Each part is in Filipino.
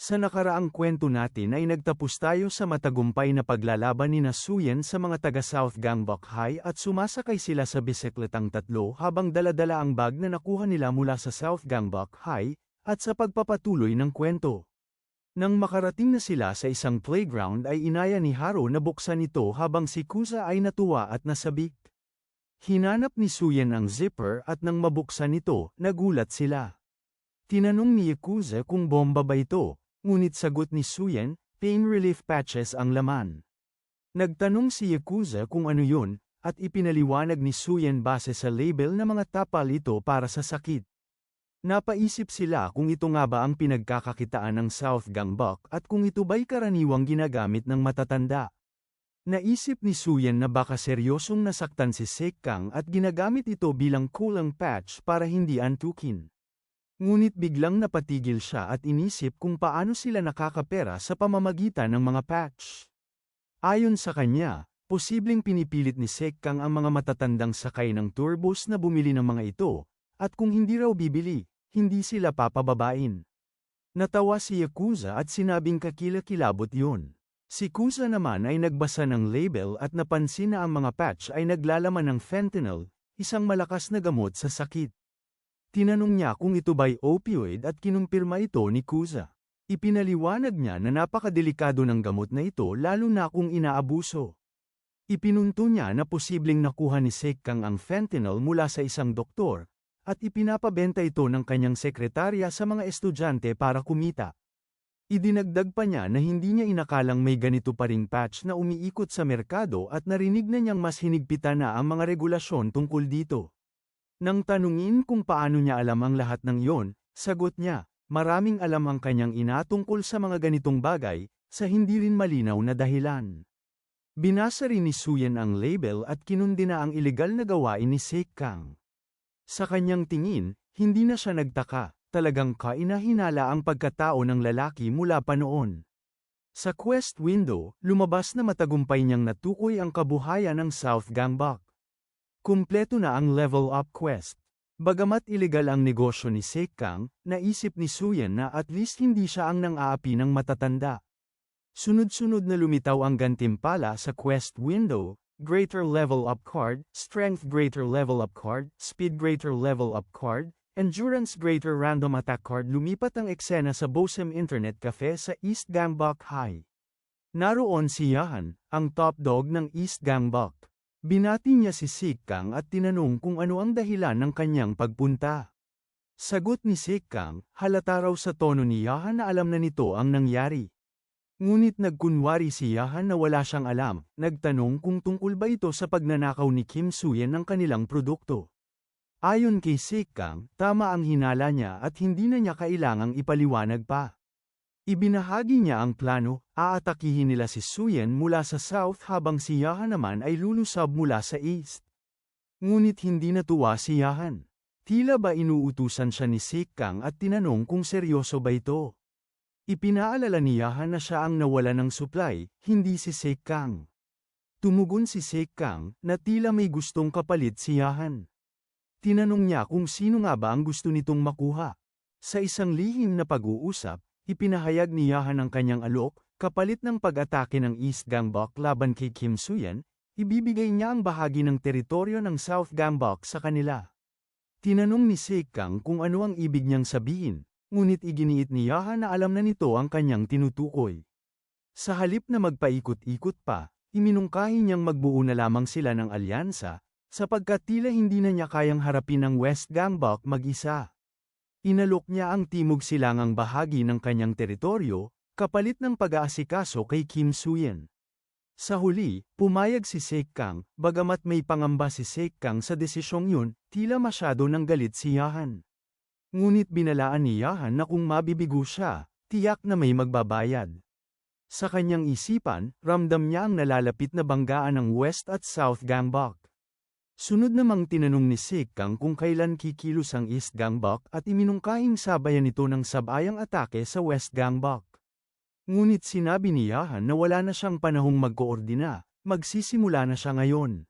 Sa nakaraang kwento natin ay nagtapos tayo sa matagumpay na paglalaban ni Nasuyen sa mga taga South Gangbok High at sumasakay sila sa bisikletang tatlo habang daladala ang bag na nakuha nila mula sa South Gangbok High, at sa pagpapatuloy ng kwento. Nang makarating na sila sa isang playground ay inaya ni Haro na buksan ito habang si Kusa ay natuwa at nasabik. Hinanap ni Suyen ang zipper at nang mabuksan ito, nagulat sila. Tinanong ni Yakuza kung bomba ba ito, Ngunit sagot ni Suyen, pain relief patches ang laman. Nagtanong si Yakuza kung ano yun, at ipinaliwanag ni Suyen base sa label na mga tapal ito para sa sakit. Napaisip sila kung ito nga ba ang pinagkakakitaan ng South Gangbok at kung ito ba'y karaniwang ginagamit ng matatanda. Naisip ni Suyen na baka seryosong nasaktan si Sekang at ginagamit ito bilang kulang patch para hindi antukin. Ngunit biglang napatigil siya at inisip kung paano sila nakakapera sa pamamagitan ng mga patch. Ayon sa kanya, posibleng pinipilit ni Sekkang ang mga matatandang sakay ng tourbus na bumili ng mga ito, at kung hindi raw bibili, hindi sila papababain. Natawa si Yakuza at sinabing kakilakilabot yun. Si Kusa naman ay nagbasa ng label at napansin na ang mga patch ay naglalaman ng fentanyl, isang malakas na gamot sa sakit. Tinanong niya kung ito ba'y opioid at kinumpirma ito ni Kuza. Ipinaliwanag niya na napakadelikado ng gamot na ito lalo na kung inaabuso. Ipinunto niya na posibleng nakuha ni Sekkang ang fentanyl mula sa isang doktor, at ipinapabenta ito ng kanyang sekretarya sa mga estudyante para kumita. Idinagdag pa niya na hindi niya inakalang may ganito pa ring patch na umiikot sa merkado at narinig na niyang mas hinigpitan na ang mga regulasyon tungkol dito. Nang tanungin kung paano niya alam ang lahat ng yon, sagot niya, maraming alam ang kanyang ina tungkol sa mga ganitong bagay, sa hindi rin malinaw na dahilan. Binasa rin ni Suyen ang label at kinundi na ang ilegal na gawain ni Sek Kang. Sa kanyang tingin, hindi na siya nagtaka, talagang kainahinala ang pagkatao ng lalaki mula pa noon. Sa quest window, lumabas na matagumpay niyang natukoy ang kabuhayan ng South Gangbok. Kumpleto na ang level up quest. Bagamat ilegal ang negosyo ni Sekang, naisip ni Suyen na at least hindi siya ang nang-aapi ng matatanda. Sunod-sunod na lumitaw ang gantimpala sa quest window, greater level up card, strength greater level up card, speed greater level up card, endurance greater random attack card lumipat ang eksena sa Bosem Internet Cafe sa East Gangbok High. Naroon si Yahan, ang top dog ng East Gangbok. Binati niya si Sikang at tinanong kung ano ang dahilan ng kanyang pagpunta. Sagot ni Sikang, halata raw sa tono ni Yahan na alam na nito ang nangyari. Ngunit nagkunwari si Yahan na wala siyang alam, nagtanong kung tungkol ba ito sa pagnanakaw ni Kim Suyen ng kanilang produkto. Ayon kay Sikang, tama ang hinala niya at hindi na niya kailangang ipaliwanag pa. Ibinahagi niya ang plano, aatakihin nila si Suyen mula sa south habang si Yahan naman ay lulusab mula sa east. Ngunit hindi natuwa si Yahan. Tila ba inuutusan siya ni Sikang at tinanong kung seryoso ba ito. Ipinaalala ni Yahan na siya ang nawala ng supply, hindi si Sikang. Tumugon si Sikang na tila may gustong kapalit si Yahan. Tinanong niya kung sino nga ba ang gusto nitong makuha. Sa isang lihim na pag-uusap, Ipinahayag ni Yahan ang kanyang alok, kapalit ng pag-atake ng East Gangbok laban kay Kim Suyan, ibibigay niya ang bahagi ng teritoryo ng South Gangbok sa kanila. Tinanong ni Sekang kung ano ang ibig niyang sabihin, ngunit iginiit ni Yahan na alam na nito ang kanyang tinutukoy. Sa halip na magpaikot-ikot pa, iminungkahi niyang magbuo na lamang sila ng alyansa, sapagkat tila hindi na niya kayang harapin ang West Gangbok mag-isa. Inalok niya ang timog silangang bahagi ng kanyang teritoryo, kapalit ng pag-aasikaso kay Kim Suyen. Sa huli, pumayag si Sek Kang, bagamat may pangamba si Sek Kang sa desisyong yun, tila masyado nang galit si Yahan. Ngunit binalaan ni Yahan na kung mabibigo siya, tiyak na may magbabayad. Sa kanyang isipan, ramdam niya ang nalalapit na banggaan ng West at South Gangbok. Sunod namang tinanong ni Sikang kung kailan kikilos ang East Gangbok at iminungkahing sabayan ito ng sabayang atake sa West Gangbok. Ngunit sinabi ni Yahan na wala na siyang panahong magkoordina, magsisimula na siya ngayon.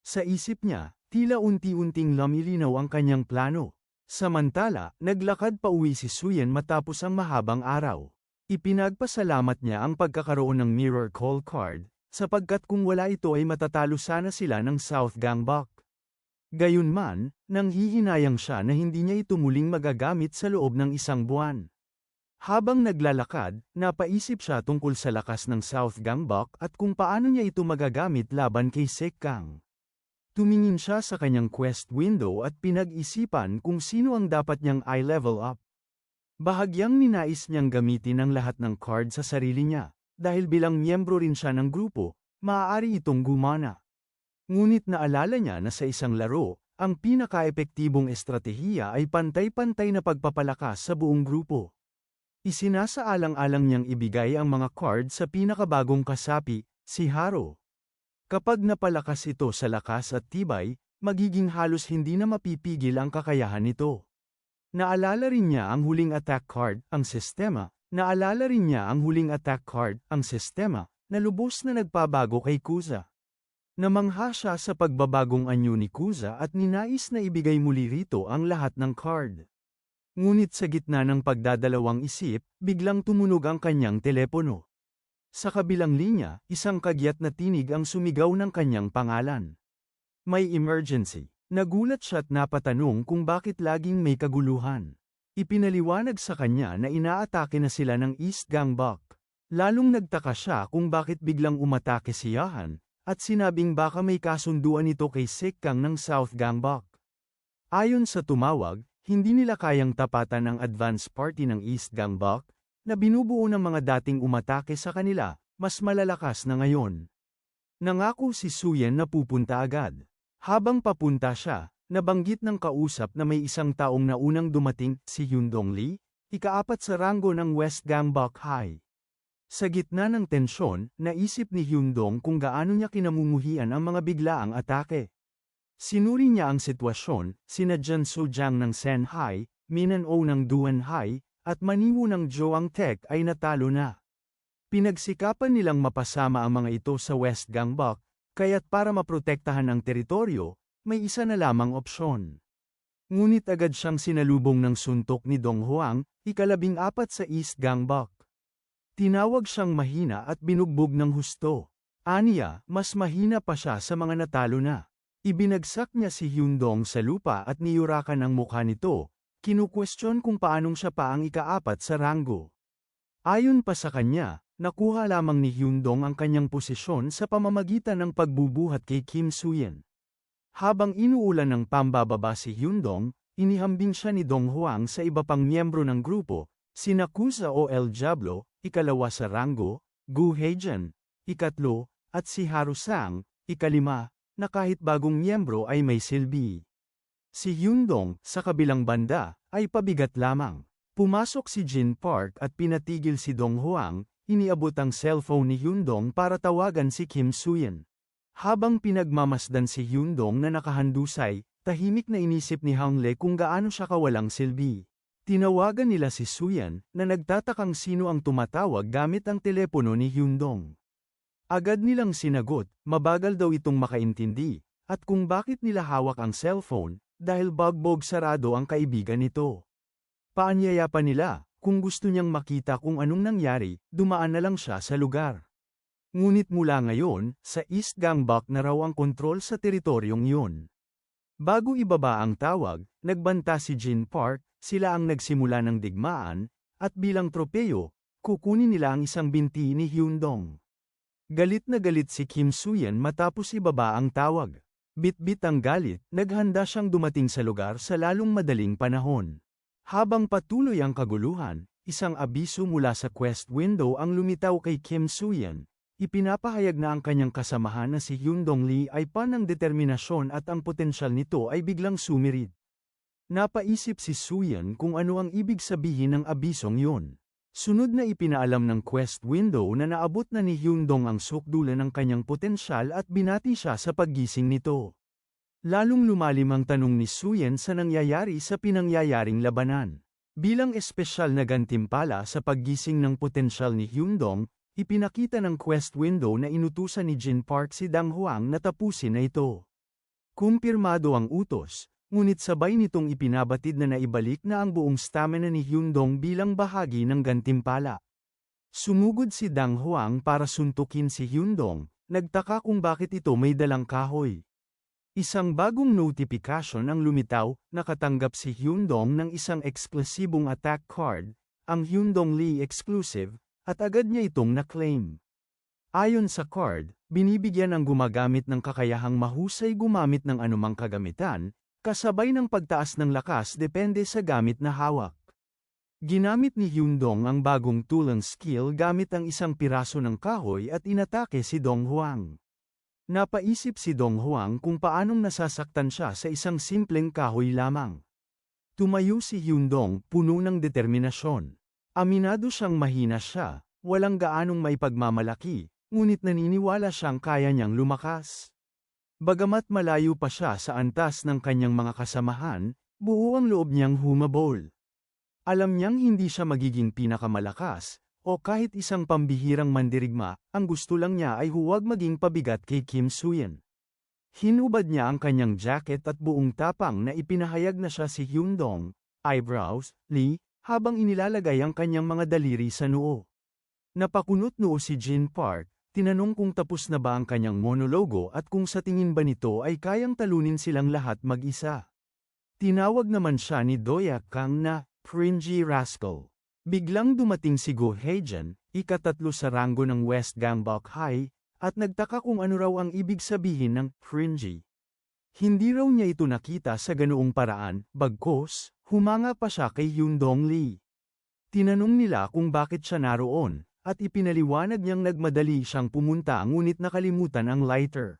Sa isip niya, tila unti-unting lamilinaw ang kanyang plano. Samantala, naglakad pa uwi si Suyen matapos ang mahabang araw. Ipinagpasalamat niya ang pagkakaroon ng mirror call card, sapagkat kung wala ito ay matatalo sana sila ng South Gangbok. Gayunman, nanghihinayang siya na hindi niya ito muling magagamit sa loob ng isang buwan. Habang naglalakad, napaisip siya tungkol sa lakas ng South Gangbok at kung paano niya ito magagamit laban kay Sekkang. Tumingin siya sa kanyang quest window at pinag-isipan kung sino ang dapat niyang i-level up. Bahagyang ninais niyang gamitin ang lahat ng card sa sarili niya, dahil bilang miyembro rin siya ng grupo, maaari itong gumana. Ngunit naalala niya na sa isang laro, ang pinaka-epektibong estratehiya ay pantay-pantay na pagpapalakas sa buong grupo. Isinasaalang-alang niyang ibigay ang mga card sa pinakabagong kasapi, si Haro. Kapag napalakas ito sa lakas at tibay, magiging halos hindi na mapipigil ang kakayahan nito. Naalala rin niya ang huling attack card, ang sistema. Naalala rin niya ang huling attack card, ang sistema, na lubos na nagpabago kay Kuza. Namangha siya sa pagbabagong anyo ni Kuza at ninais na ibigay muli rito ang lahat ng card. Ngunit sa gitna ng pagdadalawang isip, biglang tumunog ang kanyang telepono. Sa kabilang linya, isang kagyat na tinig ang sumigaw ng kanyang pangalan. May emergency. Nagulat siya at napatanong kung bakit laging may kaguluhan. Ipinaliwanag sa kanya na inaatake na sila ng East Gangbok. Lalong nagtaka siya kung bakit biglang umatake si Yahan, at sinabing baka may kasunduan ito kay Sekkang ng South Gangbok. Ayon sa tumawag, hindi nila kayang tapatan ang advance party ng East Gangbok, na binubuo ng mga dating umatake sa kanila, mas malalakas na ngayon. Nangako si Suyen na pupunta agad. Habang papunta siya, nabanggit ng kausap na may isang taong naunang dumating, si Hyundong Lee, ikaapat sa ranggo ng West Gangbok High. Sa gitna ng tensyon, naisip ni Hyundong kung gaano niya kinamumuhian ang mga biglaang atake. Sinuri niya ang sitwasyon, sina Jan Sojang ng Senhai, Minan O ng Duanhai, at Maniwo ng Joang Tek ay natalo na. Pinagsikapan nilang mapasama ang mga ito sa West Gangbok, kaya't para maprotektahan ang teritoryo, may isa na lamang opsyon. Ngunit agad siyang sinalubong ng suntok ni Dong Huang, ikalabing apat sa East Gangbok. Tinawag siyang mahina at binugbog ng husto. Aniya, mas mahina pa siya sa mga natalo na. Ibinagsak niya si Hyundong sa lupa at niyurakan ang mukha nito, kinukwestiyon kung paanong siya pa ang ikaapat sa ranggo. Ayon pa sa kanya, nakuha lamang ni Hyundong ang kanyang posisyon sa pamamagitan ng pagbubuhat kay Kim Suyen. Habang inuulan ng pambababa si Hyundong, inihambing siya ni Dong Huang sa iba pang miyembro ng grupo, sina Kusa o El Diablo, ikalawa sa ranggo, Gu Heijan, ikatlo, at si Haru Sang, ikalima, na kahit bagong miyembro ay may silbi. Si Hyundong, sa kabilang banda, ay pabigat lamang. Pumasok si Jin Park at pinatigil si Dong Huang, iniabot ang cellphone ni Hyundong para tawagan si Kim Suyen. Habang pinagmamasdan si Hyundong na nakahandusay, tahimik na inisip ni Hang Le kung gaano siya kawalang silbi. Tinawagan nila si Suyan, na nagtatakang sino ang tumatawag gamit ang telepono ni Hyundong. Agad nilang sinagot, mabagal daw itong makaintindi, at kung bakit nila hawak ang cellphone, dahil bagbog sarado ang kaibigan nito. Paanyaya pa nila, kung gusto niyang makita kung anong nangyari, dumaan na lang siya sa lugar. Ngunit mula ngayon, sa East Gangbok na raw ang kontrol sa teritoryong yun. Bago ibaba ang tawag, nagbanta si Jin Park, sila ang nagsimula ng digmaan, at bilang tropeyo, kukunin nila ang isang binti ni Hyundong. Galit na galit si Kim Suyen matapos ibaba ang tawag. Bit-bit ang galit, naghanda siyang dumating sa lugar sa lalong madaling panahon. Habang patuloy ang kaguluhan, isang abiso mula sa quest window ang lumitaw kay Kim Suyen. Ipinapahayag na ang kanyang kasamahan na si Hyundong Lee ay panang determinasyon at ang potensyal nito ay biglang sumirid. Napaisip si Suyen kung ano ang ibig sabihin ng abisong yun. Sunod na ipinaalam ng quest window na naabot na ni Hyundong ang sukdulan ng kanyang potensyal at binati siya sa paggising nito. Lalong lumalim ang tanong ni Suyen sa nangyayari sa pinangyayaring labanan. Bilang espesyal na gantimpala sa paggising ng potensyal ni Hyundong, ipinakita ng quest window na inutusan ni Jin Park si Dang Huang na tapusin na ito. Kumpirmado ang utos, Ngunit sabay nitong ipinabatid na naibalik na ang buong stamina ni Hyundong bilang bahagi ng gantimpala. Sumugod si Dang Huang para suntukin si Hyundong, nagtaka kung bakit ito may dalang kahoy. Isang bagong notification ang lumitaw, nakatanggap si Hyundong ng isang eksklusibong attack card, ang Hyundong Lee Exclusive, at agad niya itong na-claim. Ayon sa card, binibigyan ang gumagamit ng kakayahang mahusay gumamit ng anumang kagamitan, kasabay ng pagtaas ng lakas depende sa gamit na hawak. Ginamit ni Hyundong ang bagong tulang skill gamit ang isang piraso ng kahoy at inatake si Dong Huang. Napaisip si Dong Huang kung paanong nasasaktan siya sa isang simpleng kahoy lamang. Tumayo si Hyundong puno ng determinasyon. Aminado siyang mahina siya, walang gaanong may pagmamalaki, ngunit naniniwala siyang kaya niyang lumakas. Bagamat malayo pa siya sa antas ng kanyang mga kasamahan, buo ang loob niyang humabol. Alam niyang hindi siya magiging pinakamalakas, o kahit isang pambihirang mandirigma, ang gusto lang niya ay huwag maging pabigat kay Kim Suyen. Hinubad niya ang kanyang jacket at buong tapang na ipinahayag na siya si Hyundong, eyebrows, Lee, habang inilalagay ang kanyang mga daliri sa noo. Napakunot noo si Jin Park, tinanong kung tapos na ba ang kanyang monologo at kung sa tingin ba nito ay kayang talunin silang lahat mag-isa. Tinawag naman siya ni Doya Kang na, Cringy Rascal. Biglang dumating si Go Heijan, ikatatlo sa ranggo ng West Gangbok High, at nagtaka kung ano raw ang ibig sabihin ng cringy. Hindi raw niya ito nakita sa ganoong paraan, bagkos, humanga pa siya kay Hyundong Lee. Tinanong nila kung bakit siya naroon, at ipinaliwanag niyang nagmadali siyang pumunta ngunit nakalimutan ang lighter.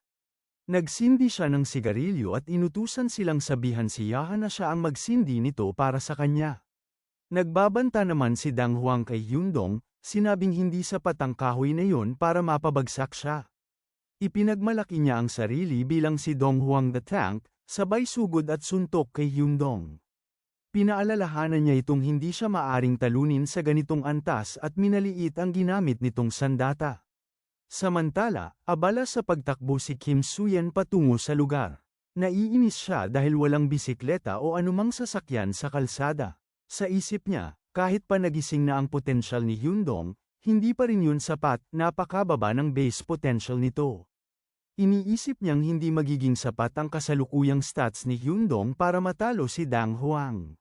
Nagsindi siya ng sigarilyo at inutusan silang sabihan si Yaha na siya ang magsindi nito para sa kanya. Nagbabanta naman si Dang Huang kay Hyundong, sinabing hindi sapat ang kahoy na yon para mapabagsak siya. Ipinagmalaki niya ang sarili bilang si Dong Huang the Tank, sabay sugod at suntok kay Hyundong. Pinaalalahanan niya itong hindi siya maaring talunin sa ganitong antas at minaliit ang ginamit nitong sandata. Samantala, abala sa pagtakbo si Kim Suyen patungo sa lugar. Naiinis siya dahil walang bisikleta o anumang sasakyan sa kalsada. Sa isip niya, kahit pa nagising na ang potensyal ni Hyundong, hindi pa rin yun sapat, napakababa ng base potential nito. Iniisip niyang hindi magiging sapat ang kasalukuyang stats ni Hyundong para matalo si Dang Huang.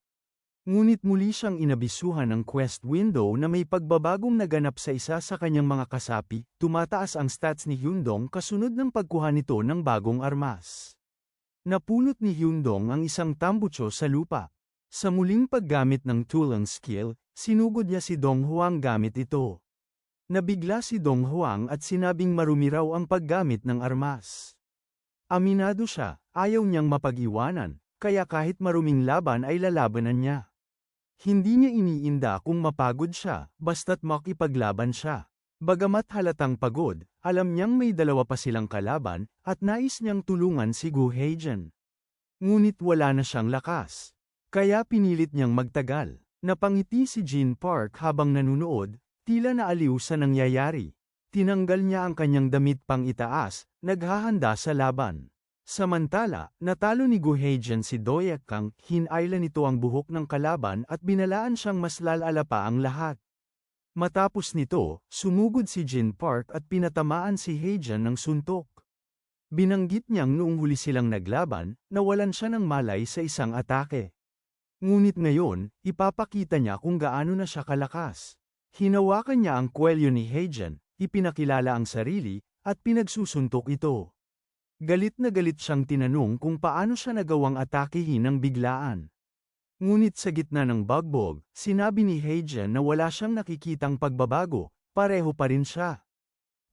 Ngunit muli siyang inabisuhan ng quest window na may pagbabagong naganap sa isa sa kanyang mga kasapi, tumataas ang stats ni Hyundong kasunod ng pagkuha nito ng bagong armas. Napulot ni Hyundong ang isang tambucho sa lupa. Sa muling paggamit ng tulang skill, sinugod niya si Dong Huang gamit ito. Nabigla si Dong Huang at sinabing marumi raw ang paggamit ng armas. Aminado siya, ayaw niyang mapag-iwanan, kaya kahit maruming laban ay lalabanan niya. Hindi niya iniinda kung mapagod siya, basta't makipaglaban siya. Bagamat halatang pagod, alam niyang may dalawa pa silang kalaban, at nais niyang tulungan si Gu Heijen. Ngunit wala na siyang lakas. Kaya pinilit niyang magtagal. Napangiti si Jean Park habang nanunood, tila naaliw sa nangyayari. Tinanggal niya ang kanyang damit pang itaas, naghahanda sa laban. Samantala, natalo ni Guhejian si Doya Kang, hinayla nito ang buhok ng kalaban at binalaan siyang mas lalala pa ang lahat. Matapos nito, sumugod si Jin Park at pinatamaan si Heijan ng suntok. Binanggit niyang noong huli silang naglaban, nawalan siya ng malay sa isang atake. Ngunit ngayon, ipapakita niya kung gaano na siya kalakas. Hinawakan niya ang kwelyo ni Heijan, ipinakilala ang sarili, at pinagsusuntok ito. Galit na galit siyang tinanong kung paano siya nagawang atakehin ng biglaan. Ngunit sa gitna ng bagbog, sinabi ni Heijan na wala siyang nakikitang pagbabago, pareho pa rin siya.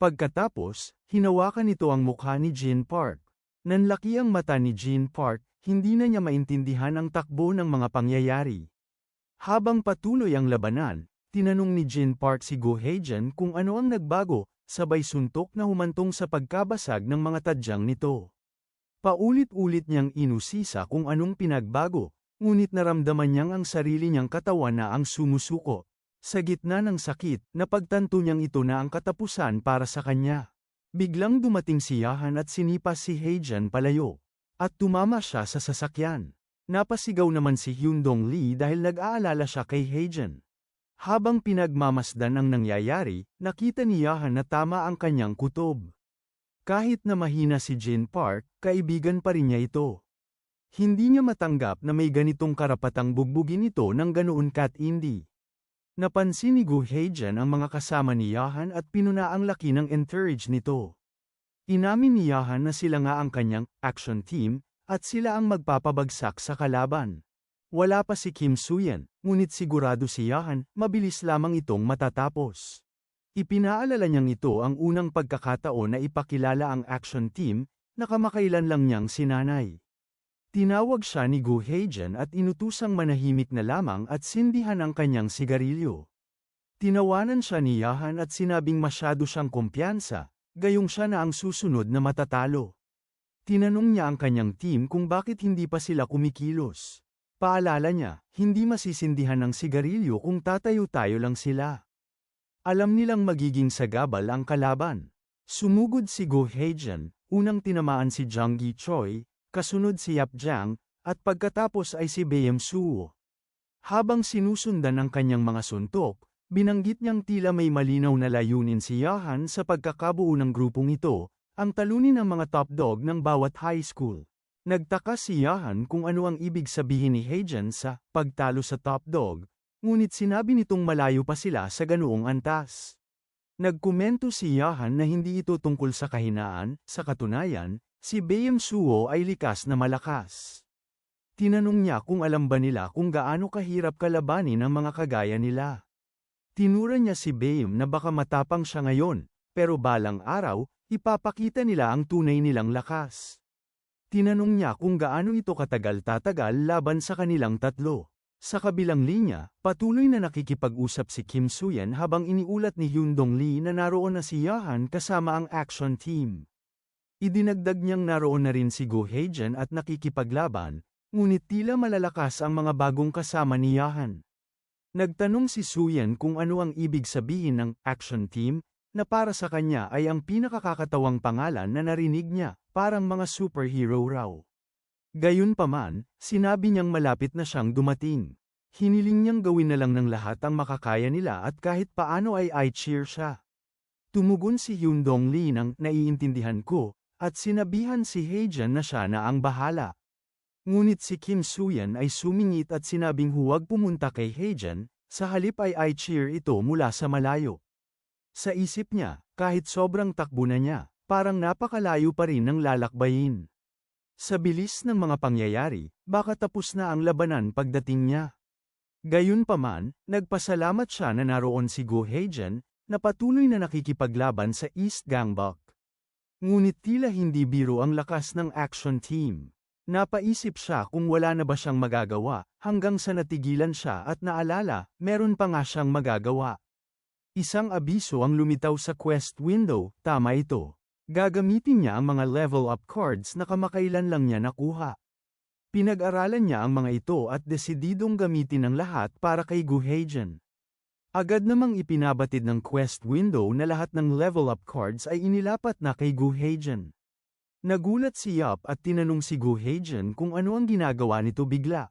Pagkatapos, hinawakan nito ang mukha ni Jin Park. Nanlaki ang mata ni Jean Park, hindi na niya maintindihan ang takbo ng mga pangyayari. Habang patuloy ang labanan, tinanong ni Jin Park si Go Heijan kung ano ang nagbago, sabay suntok na humantong sa pagkabasag ng mga tadyang nito. Paulit-ulit niyang inusisa kung anong pinagbago, ngunit naramdaman niyang ang sarili niyang katawan na ang sumusuko. Sa gitna ng sakit, napagtanto niyang ito na ang katapusan para sa kanya. Biglang dumating si Yahan at sinipas si Heijan palayo. At tumama siya sa sasakyan. Napasigaw naman si Hyundong Lee dahil nag-aalala siya kay Heijen. Habang pinagmamasdan ang nangyayari, nakita ni Yahan na tama ang kanyang kutob. Kahit na mahina si Jin Park, kaibigan pa rin niya ito. Hindi niya matanggap na may ganitong karapatang bugbugin ito ng ganoon kat hindi. Napansin ni Gu Heijan ang mga kasama ni Yahan at pinuna ang laki ng encourage nito. Inamin ni Yahan na sila nga ang kanyang action team, at sila ang magpapabagsak sa kalaban. Wala pa si Kim Suyen, ngunit sigurado si Yahan, mabilis lamang itong matatapos. Ipinaalala niyang ito ang unang pagkakataon na ipakilala ang action team, na kamakailan lang niyang sinanay. Tinawag siya ni Gu Heijan at inutusang manahimik na lamang at sindihan ang kanyang sigarilyo. Tinawanan siya ni Yahan at sinabing masyado siyang kumpiyansa, gayong siya na ang susunod na matatalo. Tinanong niya ang kanyang team kung bakit hindi pa sila kumikilos. Paalala niya, hindi masisindihan ng sigarilyo kung tatayo-tayo lang sila. Alam nilang magiging sagabal ang kalaban. Sumugod si Go Heijan, unang tinamaan si Jang Gi Choi, kasunod si Yap Jiang, at pagkatapos ay si Bayem Suo. Habang sinusundan ang kanyang mga suntok, binanggit niyang tila may malinaw na layunin si Yahan sa pagkakabuo ng grupong ito, ang talunin ng mga top dog ng bawat high school. Nagtaka si Yahan kung ano ang ibig sabihin ni Heijan sa pagtalo sa top dog, ngunit sinabi nitong malayo pa sila sa ganoong antas. Nagkomento si Yahan na hindi ito tungkol sa kahinaan, sa katunayan, Si Bayem Suo ay likas na malakas. Tinanong niya kung alam ba nila kung gaano kahirap kalabanin ang mga kagaya nila. Tinura niya si Bayem na baka matapang siya ngayon, pero balang araw, ipapakita nila ang tunay nilang lakas. Tinanong niya kung gaano ito katagal tatagal laban sa kanilang tatlo. Sa kabilang linya, patuloy na nakikipag-usap si Kim Suyen habang iniulat ni Hyun Dong Lee na naroon na si Yahan kasama ang action team. Idinagdag niyang naroon na rin si Go Heijan at nakikipaglaban, ngunit tila malalakas ang mga bagong kasama ni Yahan. Nagtanong si Suyen kung ano ang ibig sabihin ng action team, na para sa kanya ay ang pinakakakatawang pangalan na narinig niya, parang mga superhero raw. Gayunpaman, sinabi niyang malapit na siyang dumating. Hiniling niyang gawin na lang ng lahat ang makakaya nila at kahit paano ay i-cheer siya. Tumugon si Hyun Dong Lee ng naiintindihan ko, at sinabihan si Heijan na siya na ang bahala. Ngunit si Kim Suyan ay sumingit at sinabing huwag pumunta kay Heijan, sa halip ay i-cheer ito mula sa malayo. Sa isip niya, kahit sobrang takbo na niya, parang napakalayo pa rin ng lalakbayin. Sa bilis ng mga pangyayari, baka tapos na ang labanan pagdating niya. Gayunpaman, nagpasalamat siya na naroon si Go Heijan, na patuloy na nakikipaglaban sa East Gangbok. Ngunit tila hindi biro ang lakas ng action team. Napaisip siya kung wala na ba siyang magagawa, hanggang sa natigilan siya at naalala, meron pa nga siyang magagawa. Isang abiso ang lumitaw sa quest window, tama ito. Gagamitin niya ang mga level up cards na kamakailan lang niya nakuha. Pinag-aralan niya ang mga ito at desididong gamitin ang lahat para kay Guhajan. Agad namang ipinabatid ng quest window na lahat ng level up cards ay inilapat na kay Guhajan. Nagulat si Yup at tinanong si Guhajan kung ano ang ginagawa nito bigla.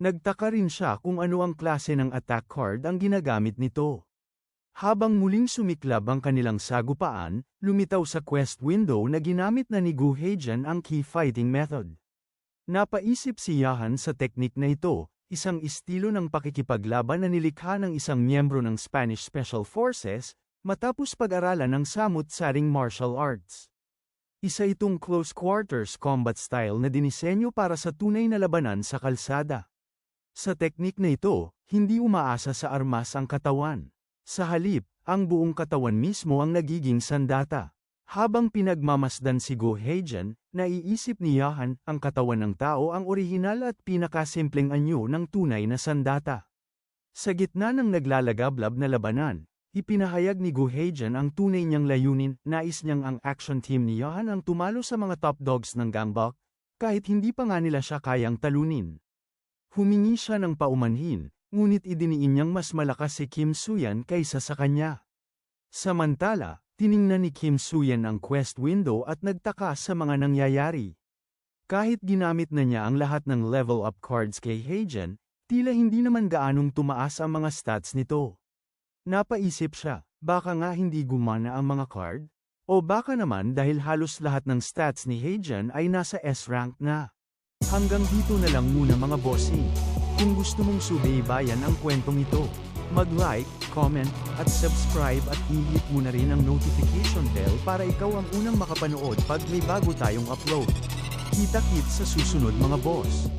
Nagtaka rin siya kung ano ang klase ng attack card ang ginagamit nito. Habang muling sumiklab ang kanilang sagupaan, lumitaw sa quest window na ginamit na ni Guhajan ang key fighting method. Napaisip si Yahan sa teknik na ito, isang estilo ng pakikipaglaban na nilikha ng isang miyembro ng Spanish Special Forces, matapos pag-aralan ng samut-saring martial arts. Isa itong close quarters combat style na dinisenyo para sa tunay na labanan sa kalsada. Sa teknik na ito, hindi umaasa sa armas ang katawan. Sa halip, ang buong katawan mismo ang nagiging sandata. Habang pinagmamasdan si Go Heijan, naiisip ni Yahan, ang katawan ng tao ang orihinal at pinakasimpleng anyo ng tunay na sandata. Sa gitna ng naglalagablab na labanan, ipinahayag ni Go Heijan ang tunay niyang layunin, nais niyang ang action team ni Yahan ang tumalo sa mga top dogs ng gangbok, kahit hindi pa nga nila siya kayang talunin. Humingi siya ng paumanhin, ngunit idiniin niyang mas malakas si Kim Suyan kaysa sa kanya. Samantala, Tiningnan ni Kim Suyen ang quest window at nagtaka sa mga nangyayari. Kahit ginamit na niya ang lahat ng level up cards kay Heijan, Tila hindi naman gaanong tumaas ang mga stats nito. Napaisip siya, baka nga hindi gumana ang mga card? O baka naman dahil halos lahat ng stats ni Heijan ay nasa S-rank na. Hanggang dito na lang muna mga bossing. Kung gusto mong subaybayan ang kwentong ito, mag-like, comment, at subscribe at i-hit mo na rin ang notification bell para ikaw ang unang makapanood pag may bago tayong upload. Kita-kit sa susunod mga boss.